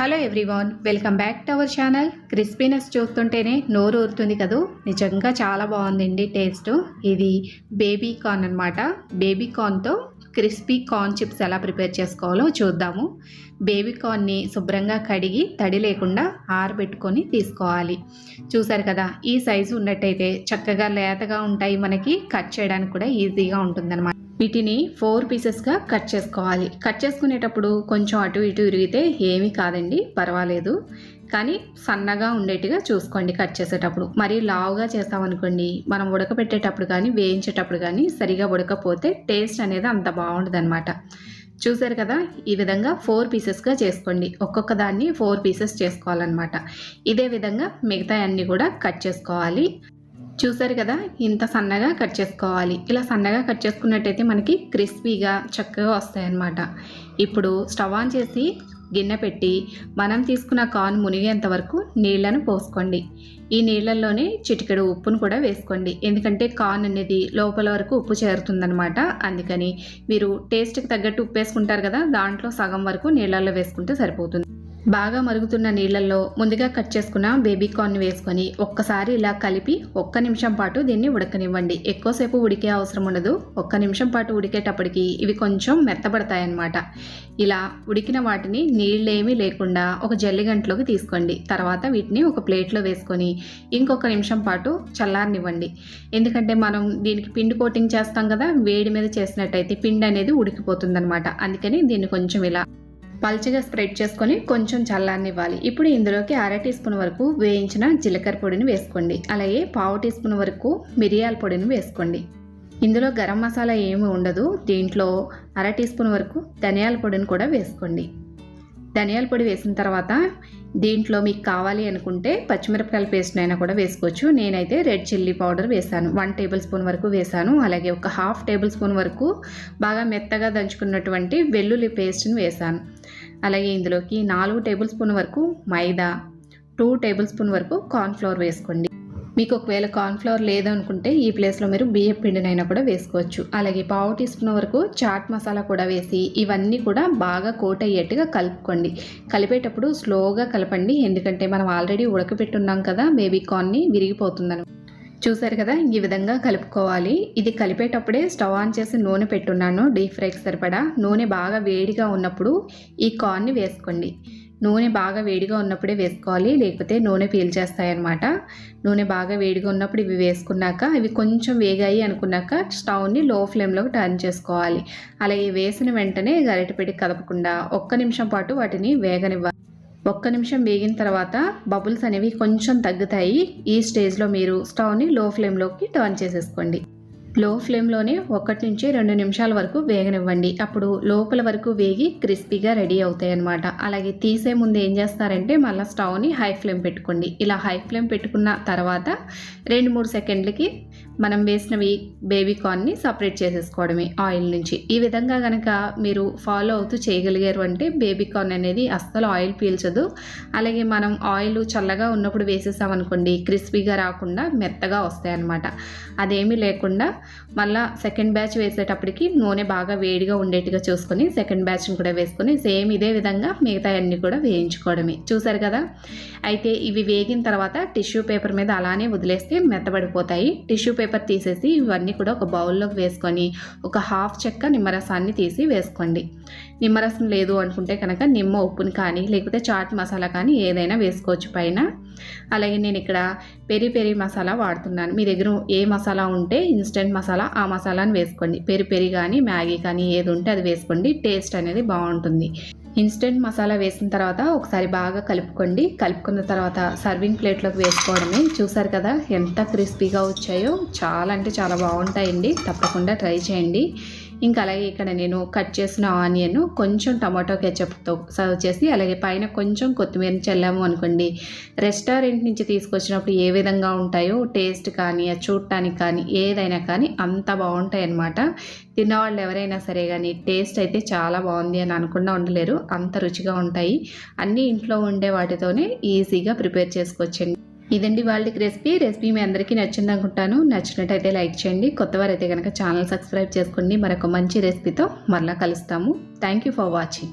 Hello everyone welcome back to our channel crispiness చూస్తుంటేనే నోరు ఊరుతుంది కదూ? నిజంగా చాలా బాగుందండి టేస్ట్ ఇది బేబీ కార్న్ అనమాట బేబీ కార్న్తో క్రిస్పీ కార్న్ చిప్స్ ఎలా ప్రిపేర్ చేసుకోవాలో చూద్దాము. బేబీ కార్న్ని శుభ్రంగా కడిగి తడి లేకుండా ఆరబెట్టుకొని తీసుకోవాలి. చూసారు కదా ఈ సైజు ఉన్నట్టయితే చక్కగా లేతగా ఉంటాయి మనకి. కట్ చేయడానికి కూడా ఈజీగా ఉంటుందన్నమాట. వీటిని ఫోర్ పీసెస్గా కట్ చేసుకోవాలి. కట్ చేసుకునేటప్పుడు కొంచెం అటు ఇటు ఇరిగితే ఏమీ కాదండి పర్వాలేదు. కానీ సన్నగా ఉండేట్టుగా చూసుకోండి కట్ చేసేటప్పుడు. మరీ లావుగా చేస్తామనుకోండి మనం ఉడకబెట్టేటప్పుడు కానీ వేయించేటప్పుడు కానీ సరిగా ఉడకపోతే టేస్ట్ అనేది అంత బాగుండదు చూసారు కదా ఈ విధంగా ఫోర్ పీసెస్గా చేసుకోండి. ఒక్కొక్క దాన్ని ఫోర్ పీసెస్ చేసుకోవాలన్నమాట. ఇదే విధంగా మిగతా అన్నీ కూడా కట్ చేసుకోవాలి. చూసారు కదా ఇంత సన్నగా కట్ చేసుకోవాలి. ఇలా సన్నగా కట్ చేసుకున్నట్టయితే మనకి క్రిస్పీగా చక్కగా వస్తాయన్నమాట. ఇప్పుడు స్టవ్ ఆన్ చేసి గిన్నె పెట్టి మనం తీసుకున్న కార్న్ మునిగేంత వరకు నీళ్ళను పోసుకోండి. ఈ నీళ్ళల్లోనే చిటికెడు ఉప్పును కూడా వేసుకోండి. ఎందుకంటే కార్న్ అనేది లోపల వరకు ఉప్పు చేరుతుందనమాట అందుకని మీరు టేస్ట్కి తగ్గట్టు ఉప్పు వేసుకుంటారు కదా దాంట్లో సగం వరకు నీళ్ళల్లో వేసుకుంటే సరిపోతుంది. బాగా మరుగుతున్న నీళ్ళల్లో ముందుగా కట్ చేసుకున్న బేబీ కార్న్ వేసుకొని ఒక్కసారి ఇలా కలిపి ఒక్క నిమిషం పాటు దీన్ని ఉడకనివ్వండి. ఎక్కువసేపు ఉడికే అవసరం ఉండదు. ఒక్క నిమిషం పాటు ఉడికేటప్పటికి ఇవి కొంచెం మెత్తబడతాయన్నమాట. ఇలా ఉడికిన వాటిని నీళ్ళేమీ లేకుండా ఒక జల్లిగంటలోకి తీసుకోండి. తర్వాత వీటిని ఒక ప్లేట్లో వేసుకొని ఇంకొక నిమిషం పాటు చల్లారనివ్వండి. ఎందుకంటే మనం దీనికి పిండి కోటింగ్ చేస్తాం కదా వేడి మీద చేసినట్టయితే పిండి అనేది ఉడికిపోతుందన్నమాట. అందుకని దీన్ని కొంచెం ఇలా పల్చగా స్ప్రెడ్ చేసుకొని కొంచెం చల్లారనివ్వాలి. ఇప్పుడు ఇందులోకి అర టీ స్పూన్ వరకు వేయించిన జీలకర్ర పొడిని వేసుకోండి. అలాగే పావు టీ స్పూన్ వరకు మిరియాల పొడిని వేసుకోండి. ఇందులో గరం మసాలా ఏమి ఉండదు. దీంట్లో అర టీ స్పూన్ వరకు ధనియాల పొడిని కూడా వేసుకోండి. ధనియాల పొడి వేసిన తర్వాత దీంట్లో మీకు కావాలి అనుకుంటే పచ్చిమిరపకాయల పేస్ట్ అయినా కూడా వేసుకోవచ్చు. నేనైతే రెడ్ చిల్లీ పౌడర్ వేసాను వన్ టేబుల్ స్పూన్ వరకు వేసాను అలాగే ఒక హాఫ్ టేబుల్ స్పూన్ వరకు బాగా మెత్తగా దంచుకున్నటువంటి వెల్లుల్లి పేస్ట్ని వేసాను అలాగే ఇందులోకి నాలుగు టేబుల్ స్పూన్ వరకు మైదా టూ టేబుల్ స్పూన్ వరకు కార్న్ఫ్లవర్ వేసుకోండి. మీకు ఒకవేళ కార్న్ఫ్లవర్ లేదనుకుంటే ఈ ప్లేస్లో మీరు బియ్యం పిండినైనా కూడా వేసుకోవచ్చు. అలాగే పావు టీ స్పూన్ వరకు చాట్ మసాలా కూడా వేసి ఇవన్నీ కూడా బాగా కోట్ అయ్యేట్టుగా కలుపుకోండి. కలిపేటప్పుడు స్లోగా కలపండి ఎందుకంటే మనం ఆల్రెడీ ఉడకపెట్టున్నాం కదా బేబీ కార్న్ని విరిగిపోతుందను చూసారు కదా ఈ విధంగా కలుపుకోవాలి. ఇది కలిపేటప్పుడే స్టవ్ ఆన్ చేసి నూనె పెట్టున్నాను డీప్ ఫ్రైకి సరిపడా. నూనె బాగా వేడిగా ఉన్నప్పుడు ఈ కార్న్ని వేసుకోండి. నూనె బాగా వేడిగా ఉన్నప్పుడే వేసుకోవాలి లేకపోతే నూనె పీల్చేస్తాయన్నమాట నూనె బాగా వేడిగా ఉన్నప్పుడు ఇవి వేసుకున్నాక ఇవి కొంచెం వేగాయి అనుకున్నాక స్టవ్ని లో ఫ్లేమ్లోకి టర్న్ చేసుకోవాలి. అలాగే వేసిన వెంటనే గరిటపెట్టి కదపకుండా ఒక్క నిమిషం పాటు వాటిని వేగనివ్వాలి. ఒక్క నిమిషం వేగిన తర్వాత బబుల్స్ అనేవి కొంచెం తగ్గుతాయి. ఈ స్టేజ్లో మీరు స్టవ్ని లో ఫ్లేమ్లోకి టర్న్ చేసేసుకోండి. లో ఫ్లేమ్లోనే ఒకటి నుంచి రెండు నిమిషాల వరకు వేగనివ్వండి. అప్పుడు లోపల వరకు వేగి క్రిస్పీగా రెడీ అవుతాయి అనమాట అలాగే తీసే ముందు ఏం చేస్తారంటే మళ్ళీ స్టవ్ని హై ఫ్లేమ్ పెట్టుకోండి. ఇలా హై ఫ్లేమ్ పెట్టుకున్న తర్వాత రెండు మూడు సెకండ్లకి మనం వేసినవి బేబీ కార్న్ని సపరేట్ చేసేసుకోవడమే ఆయిల్ నుంచి. ఈ విధంగా కనుక మీరు ఫాలో అవుతూ చేయగలిగారు అంటే బేబీ కార్న్ అనేది అస్సలు ఆయిల్ పీల్చదు. అలాగే మనం ఆయిల్ చల్లగా ఉన్నప్పుడు వేసేసామనుకోండి క్రిస్పీగా రాకుండా మెత్తగా వస్తాయి అన్నమాట అదేమీ లేకుండా మళ్ళీ సెకండ్ బ్యాచ్ వేసేటప్పటికి నూనె బాగా వేడిగా ఉండేట్టుగా చూసుకొని సెకండ్ బ్యాచ్ని కూడా వేసుకొని సేమ్ ఇదే విధంగా మిగతా అన్నీ కూడా వేయించుకోవడమే. చూసారు కదా? అయితే ఇవి వేగిన తర్వాత టిష్యూ పేపర్ మీద అలానే వదిలేస్తే మెత్తబడిపోతాయి. టిష్యూ పేపర్ పేపర్ తీసేసి ఇవన్నీ కూడా ఒక బౌల్లోకి వేసుకొని ఒక హాఫ్ చెక్క నిమ్మరసాన్ని తీసి వేసుకోండి. నిమ్మరసం లేదు అనుకుంటే కనుక నిమ్మ ఉప్పుని కానీ లేకపోతే చాట్ మసాలా కానీ ఏదైనా వేసుకోవచ్చు పైన. అలాగే నేను ఇక్కడ పెరి పెరి మసాలా వాడుతున్నాను. మీ దగ్గర ఏ మసాలా ఉంటే ఇన్స్టెంట్ మసాలా ఆ మసాలాని వేసుకోండి. పెరి పెరి కానీ మ్యాగీ కానీ ఏది ఉంటే అది వేసుకోండి. టేస్ట్ అనేది బాగుంటుంది. ఇన్స్టెంట్ మసాలా వేసిన తర్వాత ఒకసారి బాగా కలుపుకోండి. కలుపుకున్న తర్వాత సర్వింగ్ ప్లేట్లోకి వేసుకోవడమే. చూసారు కదా ఎంత క్రిస్పీగా వచ్చాయో. చాలా అంటే చాలా బాగుంటాయండి. తప్పకుండా ట్రై చేయండి. ఇంకా అలాగే ఇక్కడ నేను కట్ చేసిన ఆనియన్ కొంచెం టమాటో కెచప్తో సర్వ్ చేసి అలాగే పైన కొంచెం కొత్తిమీర చల్లాము అనుకోండి. రెస్టారెంట్ నుంచి తీసుకొచ్చినప్పుడు ఏ విధంగా ఉంటాయో టేస్ట్ కానీ చూడటానికి కానీ ఏదైనా కానీ అంత బాగుంటాయి అన్నమాట తిన్నవాళ్ళు ఎవరైనా సరే కానీ టేస్ట్ అయితే చాలా బాగుంది అని అనుకుండా ఉండలేరు. అంత రుచిగా ఉంటాయి. అన్నీ ఇంట్లో ఉండే వాటితోనే ఈజీగా ప్రిపేర్ చేసుకోవచ్చండి. ఇదండి వాళ్ళకి రెసిపీ. రెసిపీ మీ అందరికీ నచ్చింది అనుకుంటాను నచ్చినట్టయితే లైక్ చేయండి. కొత్తవారైతే కనుక ఛానల్ సబ్స్క్రైబ్ చేసుకోండి. మరొక మంచి రెసిపీతో మరలా కలుస్తాము. Thank you for watching.